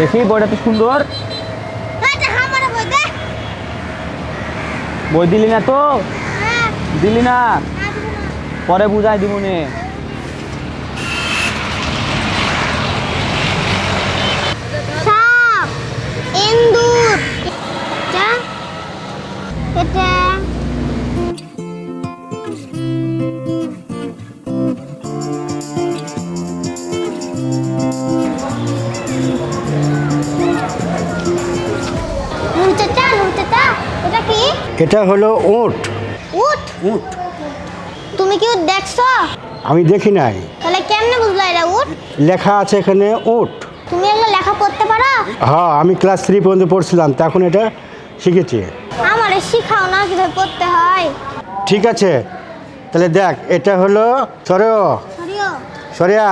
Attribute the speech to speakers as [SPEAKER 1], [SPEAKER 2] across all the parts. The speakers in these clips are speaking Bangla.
[SPEAKER 1] দেখি বইটা তো সুন্দর।
[SPEAKER 2] বই
[SPEAKER 1] দিলি না তো?
[SPEAKER 2] হ্যাঁ।
[SPEAKER 1] দিলি না। পরে বুঝাই দিব নে।
[SPEAKER 2] এটা। এটা
[SPEAKER 3] হলো উট।
[SPEAKER 2] উট?
[SPEAKER 3] উট।
[SPEAKER 2] তুমি কি উট দেখছ?
[SPEAKER 3] আমি দেখি নাই।
[SPEAKER 2] তাহলে কেমনে বুঝলা এটা উট?
[SPEAKER 3] লেখা আছে এখানে ওট
[SPEAKER 2] তুমি এগুলো লেখা পড়তে পারো?
[SPEAKER 3] হ্যাঁ আমি ক্লাস থ্রি পর্যন্ত পড়ছিলাম তখন এটা শিখেছি।
[SPEAKER 2] আমারে শিখাও না কীভাবে পড়তে হয়।
[SPEAKER 3] ঠিক আছে তাহলে দেখ এটা হলো সরেও।
[SPEAKER 2] সরিও।
[SPEAKER 3] সরিয়া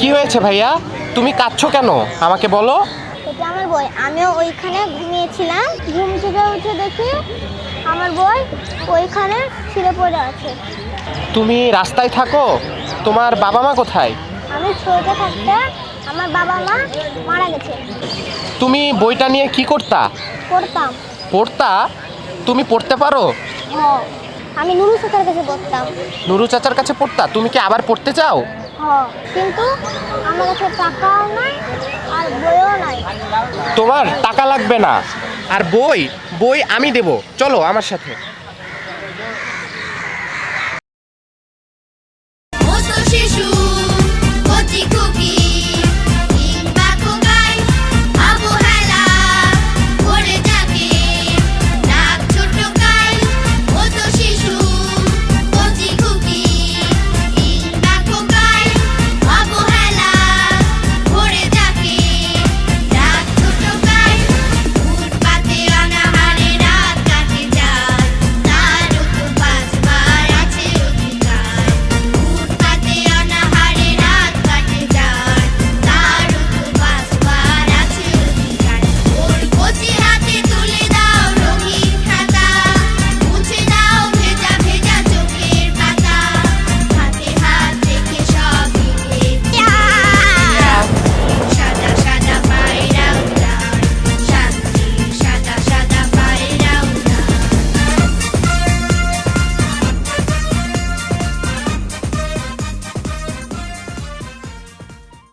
[SPEAKER 4] কি হয়েছে ভাইয়া? তুমি কাঁদছো কেন? আমাকে বলো।
[SPEAKER 2] এটা আমার বই। আমিও ওইখানে ঘুমিয়েছিলাম। ঘুম থেকে উঠে দেখি আমার বই ওইখানে ছিঁড়ে পড়ে আছে।
[SPEAKER 4] তুমি রাস্তায় থাকো। তোমার বাবা মা কোথায়?
[SPEAKER 2] আমি ছোট থাকতে আমার বাবা মা মারা গেছে।
[SPEAKER 4] তুমি বইটা নিয়ে কি করতা?
[SPEAKER 2] পড়তাম।
[SPEAKER 4] পড়তা? তুমি পড়তে পারো?
[SPEAKER 2] আমি নুরু স্যারের কাছে পড়তাম।
[SPEAKER 4] নুরু চাচার কাছে পড়তা? তুমি কি আবার পড়তে চাও?
[SPEAKER 2] কিন্তু আমার কাছে টাকাও নাই আর বইও নাই।
[SPEAKER 4] তোমার টাকা লাগবে না। আর বই বই আমি দেব। চলো আমার সাথে।